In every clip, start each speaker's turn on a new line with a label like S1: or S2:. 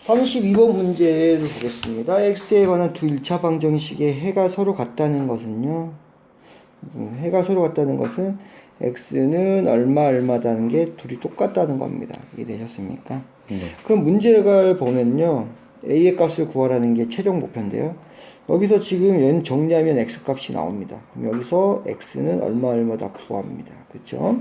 S1: 32번 문제를 보겠습니다. x에 관한 두 1차 방정식의 해가 서로 같다는 것은요. 음, 해가 서로 같다는 것은 x는 얼마 얼마다는 게 둘이 똑같다는 겁니다. 이해되셨습니까?
S2: 네.
S1: 그럼 문제를 보면요. a의 값을 구하라는 게 최종 목표인데요. 여기서 지금 얘는 정리하면 x 값이 나옵니다. 그럼 여기서 x는 얼마 얼마다 구합니다. 그렇죠?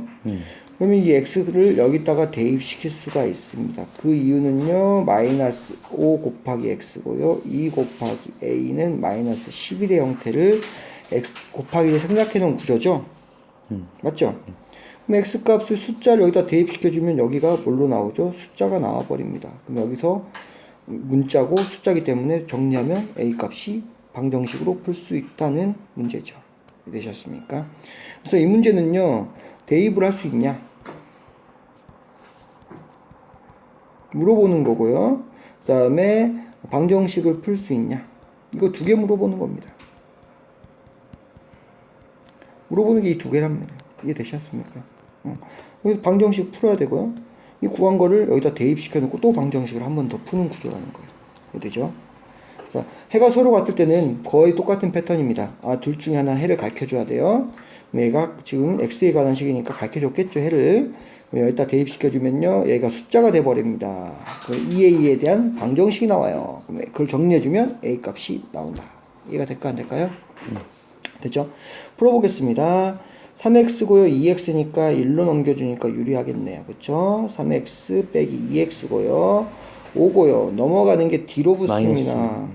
S1: 그러면 이 x를 여기다가 대입시킬 수가 있습니다. 그 이유는요. 마이너스 5 곱하기 x고요. 2 곱하기 a는 마이너스 11의 형태를 x 곱하기를 생략해 놓은 구조죠. 맞죠? 그럼 x 값을 숫자를 여기다 대입시켜주면 여기가 뭘로 나오죠? 숫자가 나와버립니다. 그럼 여기서 문자고 숫자기 때문에 정리하면 a 값이 방정식으로 풀 수 있다는 문제죠. 되셨습니까? 그래서 이 문제는요, 대입을 할 수 있냐? 물어보는 거고요. 그 다음에 방정식을 풀 수 있냐? 이거 두 개 물어보는 겁니다. 물어보는 게 이 두 개랍니다. 이해 되셨습니까? 어. 방정식 풀어야 되고요. 이 구한 거를 여기다 대입시켜 놓고 또 방정식을 한 번 더 푸는 구조라는 거예요. 이해되죠? 자, 해가 서로 같을 때는 거의 똑같은 패턴입니다. 아, 둘 중에 하나 해를 가르쳐 줘야 돼요. 얘가 지금 x에 관한 식이니까 가르쳐 줬겠죠, 해를. 그럼 여기다 대입시켜 주면요. 얘가 숫자가 돼 버립니다. 그럼 2a에 대한 방정식이 나와요. 그럼 그걸 정리해 주면 a 값이 나온다. 이해가 될까 안 될까요? 됐죠? 풀어보겠습니다. 3x고요. 2x니까 1로 넘겨주니까 유리하겠네요. 그쵸? 3x 빼기 2x고요. 5고요. 넘어가는 게 뒤로 붙습니다.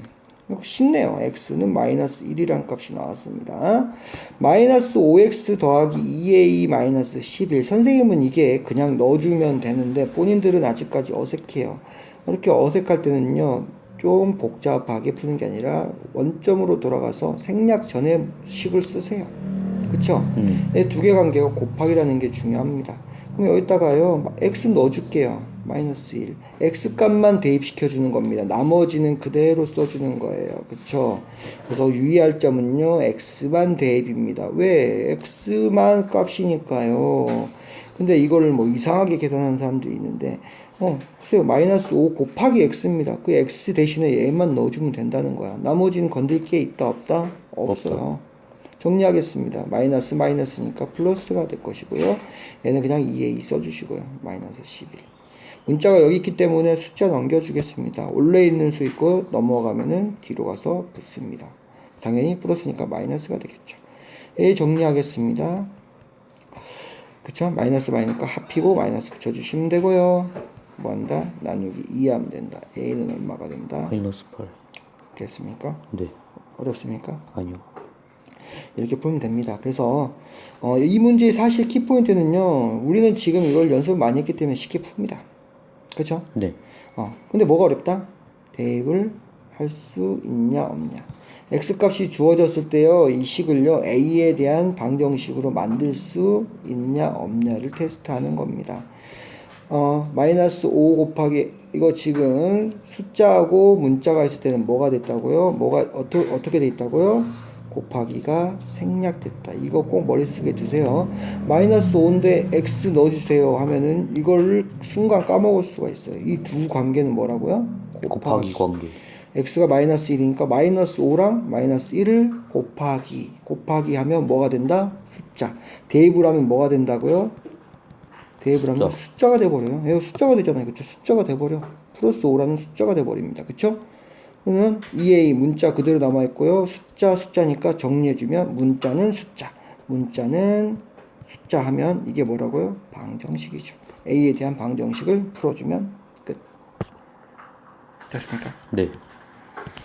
S1: 쉽네요. x는 마이너스 1이란 값이 나왔습니다. 마이너스 5x 더하기 2a 마이너스 11. 선생님은 이게 그냥 넣어주면 되는데 본인들은 아직까지 어색해요. 이렇게 어색할 때는요. 좀 복잡하게 푸는 게 아니라 원점으로 돌아가서 생략 전에 식을 쓰세요. 그쵸? 이두개 관계가 곱하기라는 게 중요합니다. 그럼 여기다가요, x 넣어줄게요. 마이너스 1. x 값만 대입시켜 주는 겁니다. 나머지는 그대로 써주는 거예요. 그쵸? 그래서 유의할 점은요, x만 대입입니다. 왜? x만 값이니까요. 근데 이거를 뭐 이상하게 계산하는 사람도 있는데, 어, 글쎄요, 마이너스 5 곱하기 x입니다. 그 x 대신에 얘만 넣어주면 된다는 거야. 나머지는 건들 게 있다, 없다? 없어요. 정리하겠습니다. 마이너스 마이너스니까 플러스가 될 것이고요. 얘는 그냥 2에 2 써주시고요. 마이너스 11. 문자가 여기 있기 때문에 숫자 넘겨주겠습니다. 올래 있는 수 있고 넘어가면은 뒤로 가서 붙습니다. 당연히 플러스니까 마이너스가 되겠죠. A 정리하겠습니다. 그쵸? 마이너스 마이너스니까 합이고 마이너스 붙여주시면 되고요. 뭐 한다? 나누기 2 하면 된다. A는 얼마가 된다?
S2: 마이너스 8.
S1: 됐습니까?
S2: 네.
S1: 어렵습니까?
S2: 아니요.
S1: 이렇게 풀면 됩니다. 그래서 어, 이 문제의 사실 키포인트는요. 우리는 지금 이걸 연습을 많이 했기 때문에 쉽게 풉니다. 그렇죠?
S2: 네.
S1: 어, 근데 뭐가 어렵다? 대입을 할 수 있냐 없냐. x 값이 주어졌을 때요. 이 식을요. a에 대한 방정식으로 만들 수 있냐 없냐를 테스트하는 겁니다. 어, 마이너스 5 곱하기 이거 지금 숫자하고 문자가 있을 때는 뭐가 됐다고요? 뭐가 어떻게 어떻게 돼 있다고요? 곱하기가 생략됐다. 이거 꼭 머릿속에 두세요. 마이너스 5인데 x 넣어주세요 하면은 이걸 순간 까먹을 수가 있어요. 이 두 관계는 뭐라고요?
S2: 곱하기 관계.
S1: x가 마이너스 1이니까 마이너스 5랑 마이너스 1을 곱하기 곱하기 하면 뭐가 된다? 숫자 대입을 하면 뭐가 된다고요? 대입을 하면
S2: 숫자.
S1: 숫자가 돼버려요 이거 숫자가 되잖아요 그쵸 숫자가 돼버려 플러스 5라는 숫자가 돼버립니다 그쵸? 그러면 2a 문자 그대로 남아있고요 숫자 숫자니까 정리해주면 문자는 숫자 문자는 숫자 하면 이게 뭐라고요? 방정식이죠 a에 대한 방정식을 풀어주면 끝 됐습니까?
S2: 네.